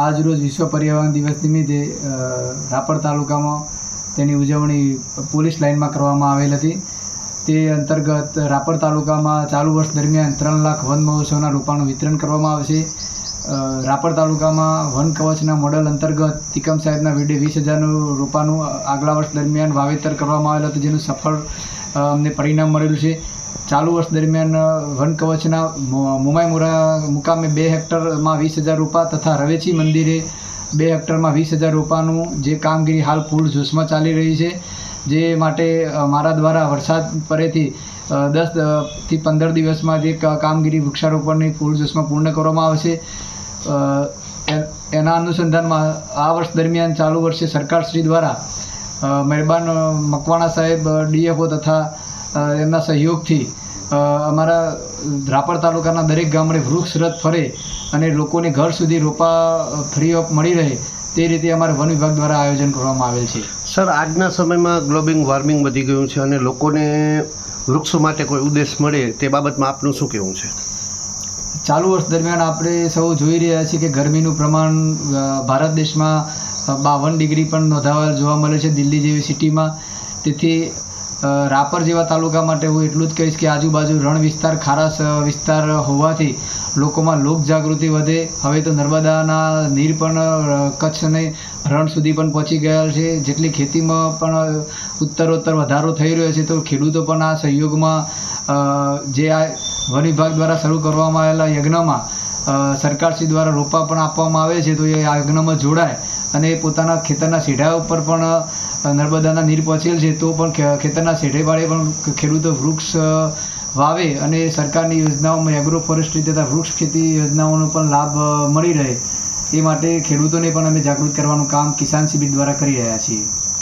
આજ રોજ વિશ્વ પર્યાવરણ દિવસ નિમિત્તે રાપર તાલુકામાં તેની ઉજવણી પોલીસ લાઇનમાં કરવામાં આવેલ હતી. તે અંતર્ગત રાપર તાલુકામાં ચાલુ વર્ષ દરમિયાન ત્રણ લાખ વન મહોત્સવના રોપાનું વિતરણ કરવામાં આવશે. રાપર તાલુકામાં વન કવચના મોડલ અંતર્ગત તિકમ સાહેબના વીડે વીસ હજારનું રોપાનું આગલા વર્ષ દરમિયાન વાવેતર કરવામાં આવેલ હતું, જેનું સફળ અમને પરિણામ મળેલું છે. ચાલુ વર્ષ દરમિયાન વન કવચના મોમાઈમુરા મુકામે બે હેક્ટરમાં વીસ હજાર રૂપા તથા રવેચી મંદિરે બે હેક્ટરમાં વીસ હજાર રૂપાનું જે કામગીરી હાલ પૂર જોશમાં ચાલી રહી છે. જે માટે મારા દ્વારા વરસાદ પરેથી દસથી પંદર દિવસમાં જે કામગીરી વૃક્ષારોપણની પૂર જોશમાં પૂર્ણ કરવામાં આવશે. એના અનુસંધાનમાં આ વર્ષ દરમિયાન ચાલુ વર્ષે સરકારશ્રી દ્વારા મહેરબાન મકવાણા સાહેબ ડીએફઓ તથા એમના સહયોગથી અમારા રાપર તાલુકાના દરેક ગામડે વૃક્ષ રથ ફરે અને લોકોને ઘર સુધી રોપા ફ્રી ઓફ મળી રહે તે રીતે અમારા વન વિભાગ દ્વારા આયોજન કરવામાં આવેલ છે. સર આજના સમયમાં ગ્લોબલ વોર્મિંગ વધી ગયું છે અને લોકોને વૃક્ષો માટે કોઈ ઉદ્દેશ મળે તે બાબતમાં આપનું શું કહેવું છે? ચાલુ વર્ષ દરમિયાન આપણે સૌ જોઈ રહ્યા છીએ કે ગરમીનું પ્રમાણ ભારત દેશમાં બાવન ડિગ્રી પણ નોંધાવા જોવા મળે છે દિલ્હી જેવી સિટીમાં. તેથી રાપર જેવા તાલુકા માટે હું એટલું જ કહીશ કે આજુબાજુ રણ વિસ્તાર ખારાશ વિસ્તાર હોવાથી લોકોમાં લોક જાગૃતિ વધે. હવે તો નર્મદાના નીર પણ કચ્છને રણ સુધી પણ પહોંચી ગયા છે. જેટલી ખેતીમાં પણ ઉત્તરોત્તર વધારો થઈ રહ્યો છે, તો ખેડૂતો પણ આ સહયોગમાં જે આ વન વિભાગ દ્વારા શરૂ કરવામાં આવેલા યજ્ઞમાં સરકારશ્રી દ્વારા રોપા પણ આપવામાં આવે છે, તો એ આ યજ્ઞમાં જોડાય અને પોતાના ખેતરના સીઢા ઉપર પણ નર્મદાના નીર પહોંચેલ છે, તો પણ ખેતરના શેઠે પાડે પણ ખેડૂતો વૃક્ષ વાવે અને સરકારની યોજનાઓમાં એગ્રો ફોરેસ્ટ્રી તથા વૃક્ષ ખેતી યોજનાઓનો પણ લાભ મળી રહે. એ માટે ખેડૂતોને પણ અમે જાગૃત કરવાનું કામ કિસાન શિબિર દ્વારા કરી રહ્યા છીએ.